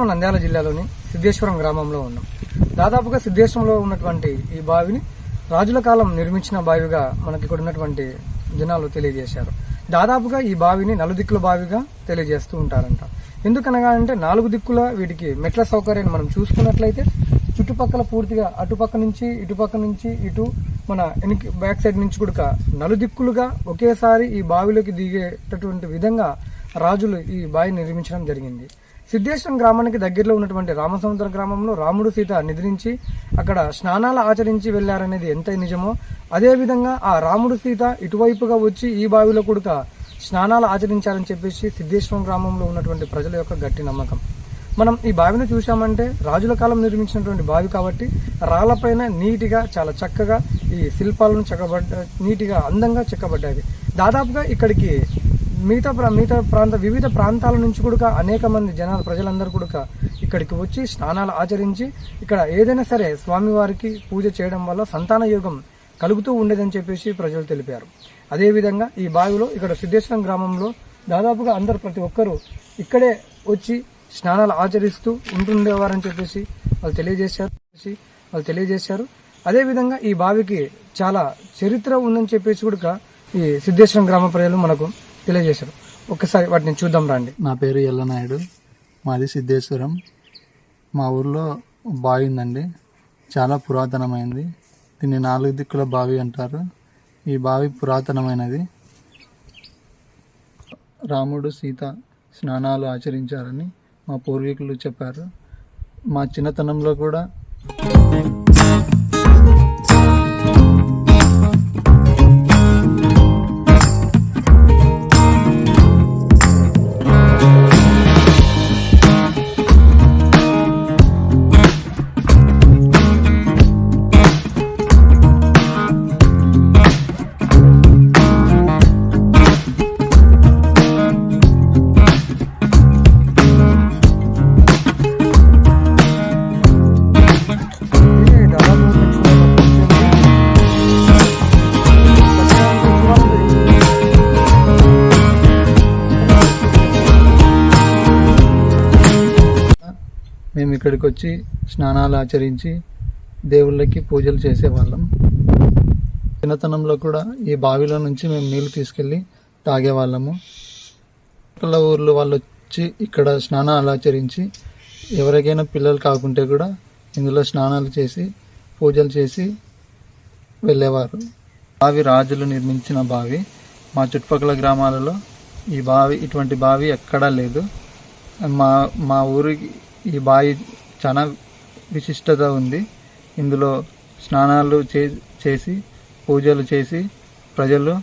ప్రస్తుతం నంద్యాల జిల్లాలోని సిద్ధేశ్వరం గ్రామంలో ఉన్నాం. దాదాపుగా సిద్ధేశ్వరంలో ఉన్నటువంటి ఈ బావిని రాజుల కాలం నిర్మించిన బావిగా మనకి ఇక్కడ ఉన్నటువంటి జనాలు తెలియజేశారు. దాదాపుగా ఈ బావిని నలుదిక్కుల బావిగా తెలియజేస్తూ ఉంటారంట. ఎందుకనగా అంటే నాలుగు దిక్కుల వీటికి మెట్ల సౌకర్యాన్ని మనం చూసుకున్నట్లయితే చుట్టుపక్కల పూర్తిగా అటుపక్క నుంచి ఇటుపక్క నుంచి ఇటు మన వెనక్కి బ్యాక్ సైడ్ నుంచి కూడా నలుదిక్కులుగా ఒకేసారి ఈ బావిలోకి దిగేటటువంటి విధంగా రాజులు ఈ బావి నిర్మించడం జరిగింది. సిద్ధేశ్వరం గ్రామానికి దగ్గరలో ఉన్నటువంటి రామసముద్ర గ్రామంలో రాముడు సీత నిద్రించి అక్కడ స్నానాలు ఆచరించి వెళ్ళారనేది ఎంత నిజమో అదేవిధంగా ఆ రాముడు సీత ఇటువైపుగా వచ్చి ఈ బావిలో కూడా స్నానాలు ఆచరించాలని చెప్పేసి సిద్ధేశ్వరం గ్రామంలో ఉన్నటువంటి ప్రజల యొక్క గట్టి నమ్మకం. మనం ఈ బావిని చూసామంటే రాజుల కాలం నిర్మించినటువంటి బావి కాబట్టి రాళ్ళపైన నీటిగా చాలా చక్కగా ఈ శిల్పాలను చెక్కబడ్డ నీటిగా అందంగా చెక్కబడ్డాయి. దాదాపుగా ఇక్కడికి మిగతా ప్రా- మిగతా ప్రాంత వివిధ ప్రాంతాల నుంచి కూడా అనేక మంది జనాలు ప్రజలందరూ కూడా ఇక్కడికి వచ్చి స్నానాలు ఆచరించి ఇక్కడ ఏదైనా సరే స్వామివారికి పూజ చేయడం వల్ల సంతాన యోగం కలుగుతూ ఉండేదని చెప్పేసి ప్రజలు తెలిపారు. అదేవిధంగా ఈ బావిలో ఇక్కడ సిద్ధేశ్వరం గ్రామంలో దాదాపుగా అందరు ప్రతి ఒక్కరూ ఇక్కడే వచ్చి స్నానాలు ఆచరిస్తూ ఉంటుండేవారని చెప్పేసి వాళ్ళు తెలియజేశారు వాళ్ళు తెలియజేశారు. అదేవిధంగా ఈ బావికి చాలా చరిత్ర ఉందని చెప్పేసి కూడా ఈ సిద్ధేశ్వరం గ్రామ ప్రజలు మనకు తెలియజేశారు. ఒక్కసారి వాటిని చూద్దాం రండి. నా పేరు ఎల్లనాయుడు. మాది సిద్ధేశ్వరం. మా ఊర్లో బావి ఉందండి చాలా పురాతనమైనది దీన్ని నాలుగు దిక్కుల బావి అంటారు. ఈ బావి పురాతనమైనది. రాముడు సీత స్నానాలు ఆచరించారని మా పూర్వీకులు చెప్పారు. మా చిన్నతనంలో కూడా ఇక్కడికి వచ్చి స్నానాలు ఆచరించి దేవుళ్ళకి పూజలు చేసేవాళ్ళం. చిన్నతనంలో కూడా ఈ బావిలో నుంచి మేము నీళ్ళు తీసుకెళ్ళి తాగేవాళ్ళము. పక్కల ఊర్లో వాళ్ళు వచ్చి ఇక్కడ స్నానాలు ఆచరించి ఎవరికైనా పిల్లలు కాకుంటే కూడా ఇందులో స్నానాలు చేసి పూజలు చేసి వెళ్ళేవారు. బావి రాజులు నిర్మించిన బావి. మా చుట్టుపక్కల గ్రామాలలో ఈ బావి ఇటువంటి బావి ఎక్కడా లేదు. మా మా ఊరికి ఈ బావి చాలా విశిష్టత ఉంది. ఇందులో స్నానాలు చే చేసి పూజలు చేసి ప్రజలు